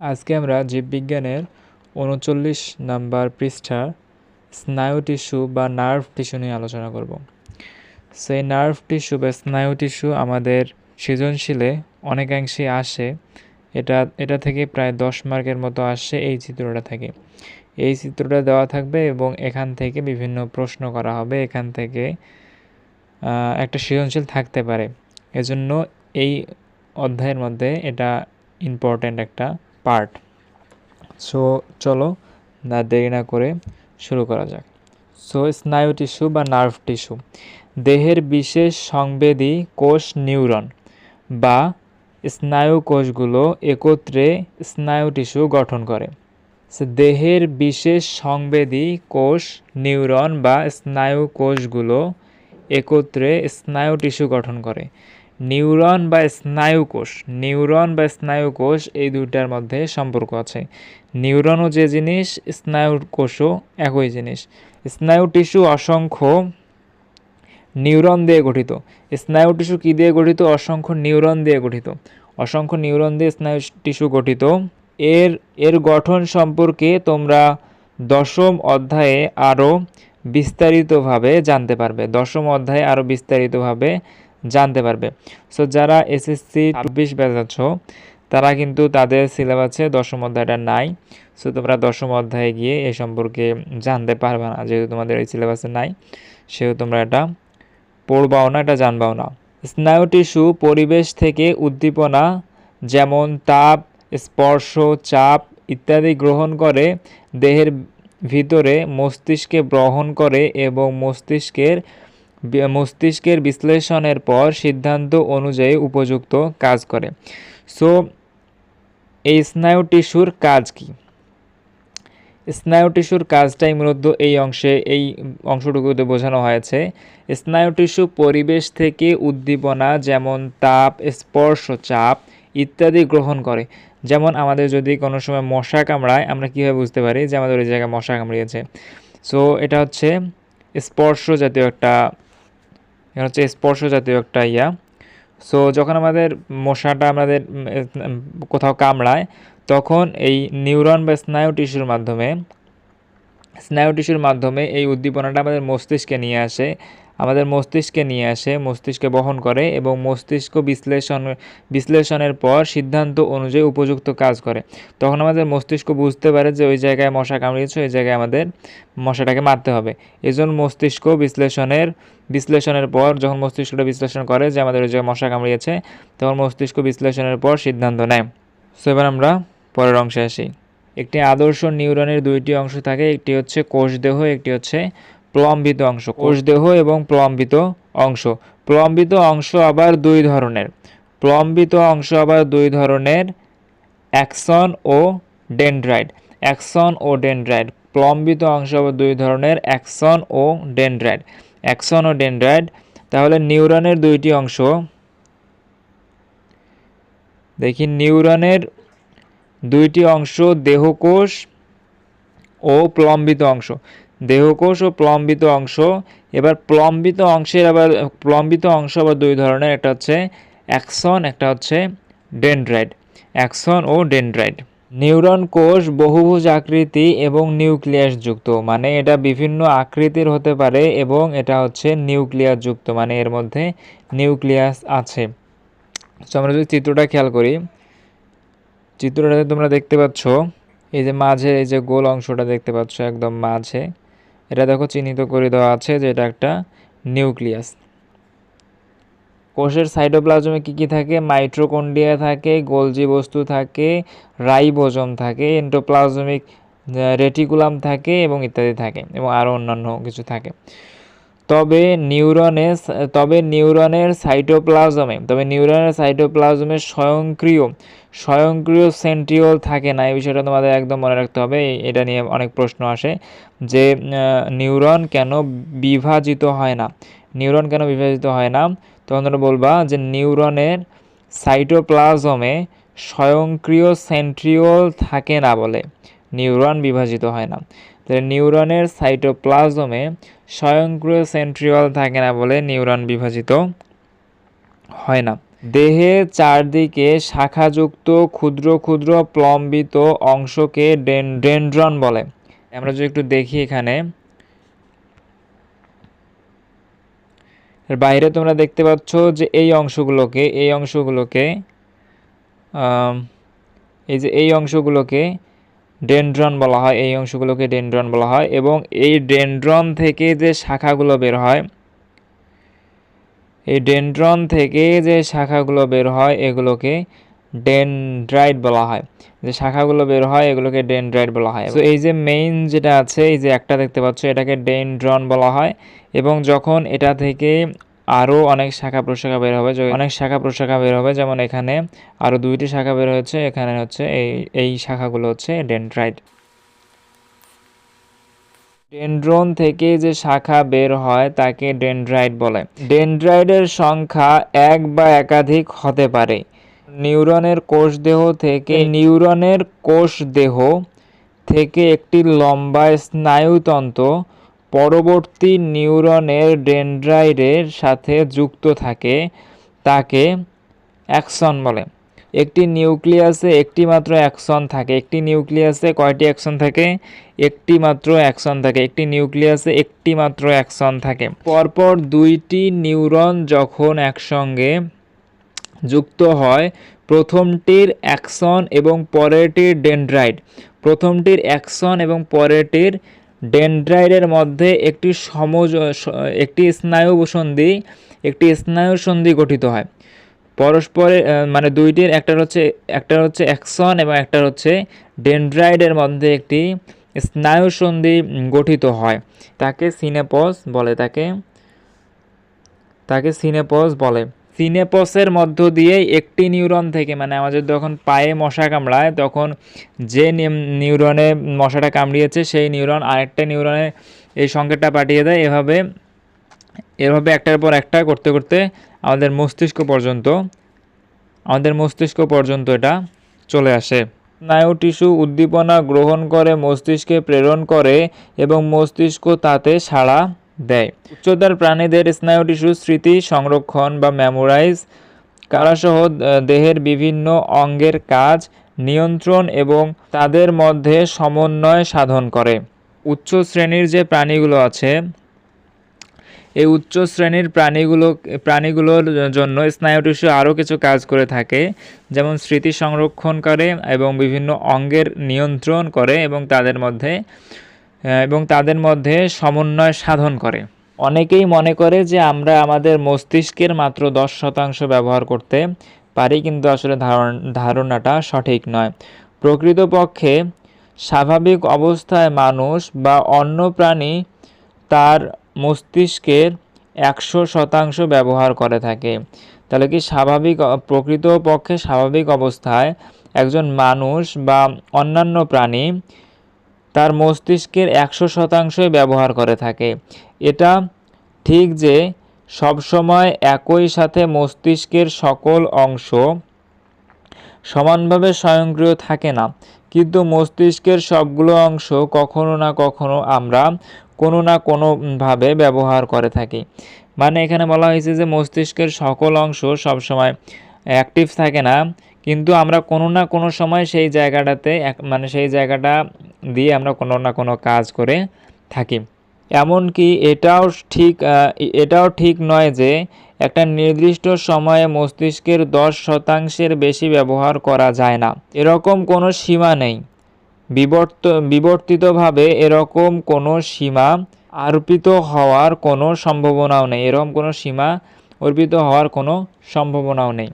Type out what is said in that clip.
আজকে আমরা জীববিজ্ঞানের উনচল্লিশ নাম্বার পৃষ্ঠা স্নায়ু টিস্যু বা নার্ভ টিস্যু নিয়ে আলোচনা করব। সেই নার্ভ টিস্যু বা স্নায়ু টিস্যু আমাদের সৃজনশীলে অনেকাংশে আসে। এটা এটা থেকে প্রায় দশ মার্কের মতো আসে এই চিত্রটা থেকে। এই চিত্রটা দেওয়া থাকবে এবং এখান থেকে বিভিন্ন প্রশ্ন করা হবে। এখান থেকে একটা সৃজনশীল থাকতে পারে। এজন্য এই অধ্যায়ের মধ্যে এটা ইম্পর্ট্যান্ট একটা পার্ট। সো চলো, না, দেরি না করে শুরু করা যাক। সো, স্নায়ু টিস্যু বা নার্ভ টিস্যু। দেহের বিশেষ সংবেদী কোষ নিউরন বা স্নায়ু কোষগুলো একত্রে স্নায়ু টিস্যু গঠন করে। দেহের বিশেষ সংবেদী কোষ নিউরন বা স্নায়ু কোষগুলো একত্রে স্নায়ু টিস্যু গঠন করে। নিউরন বা স্নায়ুকোষ নিউরন বা স্নায়ুকোষ এই দুইটার মধ্যে সম্পর্ক আছে। নিউরনও যে জিনিস, স্নায়ু কোষও একই জিনিস। স্নায়ু টিস্যু অসংখ্য নিউরন দিয়ে গঠিত। স্নায়ু টিস্যু কী দিয়ে গঠিত? অসংখ্য নিউরন দিয়ে গঠিত। অসংখ্য নিউরন দিয়ে স্নায়ু টিস্যু গঠিত। এর এর গঠন সম্পর্কে তোমরা দশম অধ্যায়ে আরও বিস্তারিতভাবে জানতে পারবে। দশম অধ্যায়ে আরও বিস্তারিতভাবে জানতে পারবে। সো যারা এসএসসি চব্বিশ ব্যাচ আছো, তারা কিন্তু তাদের সিলেবাসে দশম অধ্যায়টা নাই। সো তোমরা দশম অধ্যায়ে গিয়ে এ সম্পর্কে জানতে পারবে না, যেহেতু তোমাদের এই সিলেবাসে নাই, সেহেতু তোমরা এটা পড়বাও না, এটা জানবাও না। স্নায়ু টিস্যু পরিবেশ থেকে উদ্দীপনা, যেমন তাপ, স্পর্শ, চাপ ইত্যাদি গ্রহণ করে, দেহের ভিতরে মস্তিষ্কে গ্রহণ করে এবং মস্তিষ্কের মস্তিষ্কের বিশ্লেষণের পর সিদ্ধান্ত অনুযায়ী উপযুক্ত কাজ করে। সো এই স্নায়ু টিস্যুর কাজ কি? স্নায়ু টিস্যুর কাজটাই মূলত এই অংশে, এই অংশটুকুতে বোঝানো হয়েছে। স্নায়ু টিস্যু পরিবেশ থেকে উদ্দীপনা, যেমন তাপ, স্পর্শ, চাপ ইত্যাদি গ্রহণ করে। যেমন আমাদের যদি কোনো সময় মশা কামড়ায়, আমরা কীভাবে বুঝতে পারি যে আমাদের ওই জায়গায় মশা কামড়িয়েছে? সো এটা হচ্ছে স্পর্শ জাতীয় একটা এটা হচ্ছে স্পর্শ জাতীয় একটা ইয়া। সো যখন আমাদের মশাটা আমাদের কোথাও কামড়ায়, তখন এই নিউরন বা স্নায়ু টিস্যুর মাধ্যমে, স্নায়ু টিস্যুর মাধ্যমে এই উদ্দীপনাটা আমাদের মস্তিষ্কে নিয়ে আসে। আমাদের মস্তিষ্কে নিয়ে আসে, মস্তিষ্কে বহন করে এবং মস্তিষ্ক বিশ্লেষণ, বিশ্লেষণের পর সিদ্ধান্ত অনুযায়ী উপযুক্ত কাজ করে। তখন আমাদের মস্তিষ্ক বুঝতে পারে যে ওই জায়গায় মশা কামড়িয়েছে, ওই জায়গায় আমাদের মশাটাকে মারতে হবে। এজন্য মস্তিষ্ক বিশ্লেষণের বিশ্লেষণের পর যখন মস্তিষ্কটা বিশ্লেষণ করে যে আমাদের ওই জায়গায় মশা কামড়িয়েছে, তখন মস্তিষ্ক বিশ্লেষণের পর সিদ্ধান্ত নেয়। সো এবার আমরা পরের অংশে আসি। একটি আদর্শ নিউরনের দুইটি অংশ থাকে, একটি হচ্ছে কোষদেহ, একটি হচ্ছে প্রলম্বিত অংশ কোষদেহ এবং প্রলম্বিত অংশ। প্রলম্বিত অংশ আবার দুই ধরনের। প্রলম্বিত অংশ আবার দুই ধরনের অ্যাকসন ও ডেন্ড্রাইড অ্যাকসন ও ডেন্ড্রাইড প্রলম্বিত অংশ আবার দুই ধরনের অ্যাকসন ও ডেন্ড্রাইড অ্যাকসন ও ডেন্ড্রাইড তাহলে নিউরনের দুইটি অংশ। দেখি নিউরনের দুইটি অংশ দেহকোষ ও প্রলম্বিত অংশ। দেহকোষ ও প্লম্বিত অংশ। এবার প্লম্বিত অংশের আবার, প্লম্বিত অংশ আবার দুই ধরনের, একটা হচ্ছে অ্যাকসন, একটা হচ্ছে ডেন্ড্রাইড অ্যাকসন ও ডেন্ড্রাইড নিউরন কোষ বহুভুজ আকৃতি এবং নিউক্লিয়াস যুক্ত মানে এটা বিভিন্ন আকৃতির হতে পারে এবং এটা হচ্ছে নিউক্লিয়াস যুক্ত মানে এর মধ্যে নিউক্লিয়াস আছে। তো আমরা যদি চিত্রটা খেয়াল করি, চিত্রটাতে তোমরা দেখতে পাচ্ছ, এই যে মাঝে, এই যে গোল অংশটা দেখতে পাচ্ছ একদম মাঝে। এটা দেখো চিহ্নিত করে দেওয়া আছে যে এটা একটা নিউক্লিয়াস। কোষের সাইটোপ্লাজমে কী কী থাকে? মাইট্রোকন্ডিয়া থাকে গোলজি বস্তু থাকে, রাইবোজম থাকে এন্টোপ্লাজমিক রেটিকুলাম থাকে এবং ইত্যাদি থাকে এবং আরও অন্যান্য কিছু থাকে। তবে নিউরনে তবে নিউরনের সাইটোপ্লাজমে, তবে নিউরনের সাইটোপ্লাজমে স্বয়ংক্রিয় স্বয়ংক্রিয় সেন্ট্রিওল থাকে না। এই বিষয়টা তোমাদের একদম মনে রাখতে হবে। এটা নিয়ে অনেক প্রশ্ন আসে যে নিউরন কেন বিভাজিত হয় না? নিউরন কেন বিভাজিত হয় না? তখন তোমরা বলবা যে নিউরনের সাইটোপ্লাজমে স্বয়ংক্রিয় সেন্ট্রিওল থাকে না বলে। নিউরন বিভাজিত হয় না। তাহলে নিউরনের সাইটোপ্লাজমে স্বয়ংক্রিয় সেন্ট্রিওল থাকে না বলে নিউরন বিভাজিত হয় না। দেহে চারদিকে শাখাযুক্ত, ক্ষুদ্র ক্ষুদ্র, প্লম্বিত অংশকে ডেন- ডেনড্রন বলে। আমরা যদি একটু দেখি এখানে। বাইরে তোমরা দেখতে পাচ্ছ যে এই অংশগুলোকে এই অংশগুলোকে এই যে এই অংশগুলোকে ডেনড্রন বলা হয়, এই অংশগুলোকে ডেনড্রন বলা হয় এবং এই ডেনড্রন থেকে যে শাখাগুলো বের হয়, এই ডেনড্রন থেকে যে শাখাগুলো বের হয়, এগুলোকে ডেনড্রাইট বলা হয়। যে শাখাগুলো বের হয়, এগুলোকে ডেনড্রাইট বলা হয়। তো এই যে মেইন যেটা আছে, এই যে একটা দেখতে পাচ্ছ, এটাকে ডেনড্রন বলা হয় এবং যখন এটা থেকে আরও অনেক শাখা প্রশাখা বের হবে। অনেক শাখা প্রশাখা বের হবে যেমন এখানে আরও দুইটি শাখা বের হয়েছে এখানে হচ্ছে এই এই শাখাগুলো হচ্ছে ডেনড্রাইট। ডেনড্রন থেকে যে শাখা বের হয় তাকে ডেনড্রাইট বলে। ডেনড্রাইটের সংখ্যা এক বা একাধিক হতে পারে। নিউরনের কোষ দেহ থেকে নিউরনের কোষ দেহ থেকে একটি লম্বা স্নায়ুতন্ত্র পরবর্তী নিউরনের ডেনড্রাইটের সাথে যুক্ত থাকে, তাকে অ্যাকশন বলে। একটি নিউক্লিয়াসে একটি মাত্র অ্যাক্সন থাকে, একটি নিউক্লিয়াসে কয়টি অ্যাকশন থাকে? একটি মাত্র অ্যাক্সন থাকে, একটি নিউক্লিয়াসে একটি মাত্র অ্যাক্সন থাকে। পরপর দুইটি নিউরন যখন একসঙ্গে যুক্ত হয়, প্রথমটির অ্যাকশন এবং পরেরটির ডেনড্রাইট। প্রথমটির অ্যাকশন এবং পরেরটির ডেনড্রাইটের মধ্যে একটি সমজ একটি স্নায়ু সন্ধি একটি স্নায়ু সন্ধি গঠিত হয়। পরস্পরের মানে দুইটির একটা হচ্ছে একটা হচ্ছে অ্যাকশন এবং একটা হচ্ছে ডেনড্রাইডের মধ্যে একটি স্নায়ু সন্ধি গঠিত হয়। তাকে সিনেপস বলে, তাকে তাকে সিনেপস বলে। সিনেপসের মধ্য দিয়ে একটি নিউরন থেকে মানে আমাদের যখন পায়ে মশা কামড়ায়, তখন যে নিউরনে মশাটা কামড়িয়েছে, সেই নিউরন আরেকটা নিউরনে এই সংকেতটা পাঠিয়ে দেয়। এভাবে এভাবে একটার পর একটা করতে করতে আমাদের মস্তিষ্ক পর্যন্ত, আমাদের মস্তিষ্ক পর্যন্ত এটা চলে আসে। স্নায়ু টিস্যু উদ্দীপনা গ্রহণ করে, মস্তিষ্কে প্রেরণ করে এবং মস্তিষ্ক তাতে সাড়া দেয়। উচ্চতার প্রাণীদের স্নায়ু টিস্যু স্মৃতি, সংরক্ষণ বা মেমোরাইজ, কারাসহ দেহের বিভিন্ন অঙ্গের কাজ, নিয়ন্ত্রণ এবং তাদের মধ্যে সমন্বয় সাধন করে। উচ্চ শ্রেণির যে প্রাণীগুলো আছে, এই উচ্চ শ্রেণির প্রাণীগুলো, প্রাণীগুলোর জন্য স্নায়ু টিস্যু আরও কিছু কাজ করে থাকে, যেমন স্মৃতি সংরক্ষণ করে এবং বিভিন্ন অঙ্গের নিয়ন্ত্রণ করে এবং তাদের মধ্যে এবং তাদের মধ্যে সমন্বয় সাধন করে। অনেকেই মনে করে যে আমরা আমাদের মস্তিষ্কের মাত্র দশ শতাংশ ব্যবহার করতে পারি, কিন্তু আসলে ধারণ, ধারণাটা সঠিক নয়। প্রকৃতপক্ষে স্বাভাবিক অবস্থায় মানুষ বা অন্য প্রাণী তার মস্তিষ্কের একশো শতাংশ ব্যবহার করে থাকে। তাহলে কি স্বাভাবিক, প্রকৃতপক্ষে স্বাভাবিক অবস্থায় একজন মানুষ বা অন্যান্য প্রাণী তার মস্তিষ্কের একশো শতাংশই ব্যবহার করে থাকে। এটা ঠিক যে সবসময় একই সাথে মস্তিষ্কের সকল অংশ সমানভাবে স্বয়ংক্রিয় থাকে না। কিন্তু মস্তিষ্কের সবগুলো অংশ কখনো না কখনো আমরা কোনো না কোনোভাবে ব্যবহার করে থাকি। মানে এখানে বলা হয়েছে যে মস্তিষ্কের সকল অংশ সবসময় অ্যাক্টিভ থাকে না। কিন্তু আমরা কোনো না কোনো সময় সেই জায়গাটাতে মানে সেই জায়গাটা দিয়ে আমরা কোনো না কোনো কাজ করে থাকি। এমনকি এটাও ঠিক এটাও ঠিক নয় যে একটা নির্দিষ্ট সময়ে মস্তিষ্কের দশ শতাংশের বেশি ব্যবহার করা যায় না। এরকম কোনো সীমা নেই। বিবর্ত, বিবর্তিতভাবে এরকম কোনো সীমা আরোপিত হওয়ার কোনো সম্ভাবনাও নেই। এরকম কোনো সীমা অর্পিত হওয়ার কোনো সম্ভাবনাও নেই।